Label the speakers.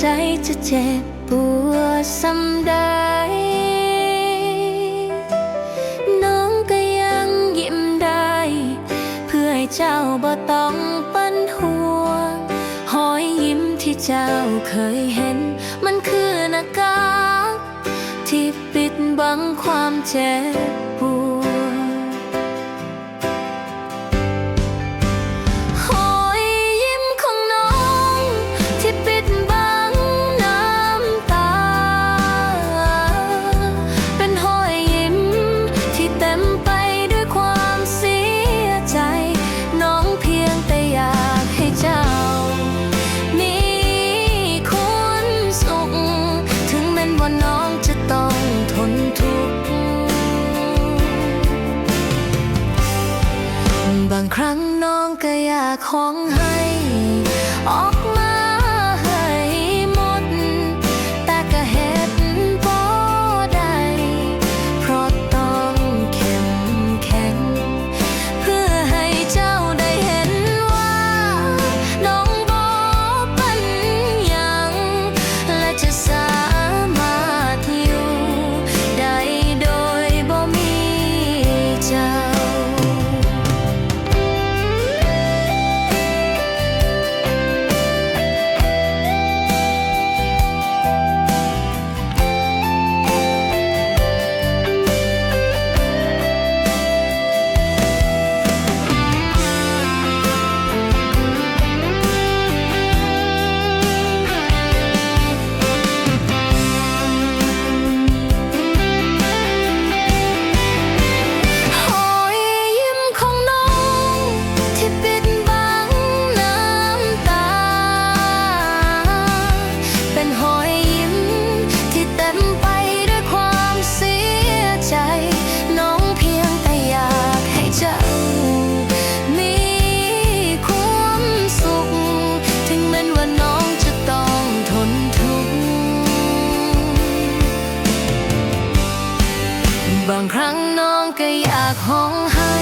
Speaker 1: ใจจะเจ็บปวดซ้ำใด น้องก็ยังยิ้มได้ เพื่อให้เจ้าบ่ต้องปันห่วงหอยยิ้มที่เจ้าเคยเห็น มันคือหน้ากากที่ปิดบังความเจ็บปวด ครั้งน้องก็อยากของให้ออก บางครั้งน้องก็อยากห้องให้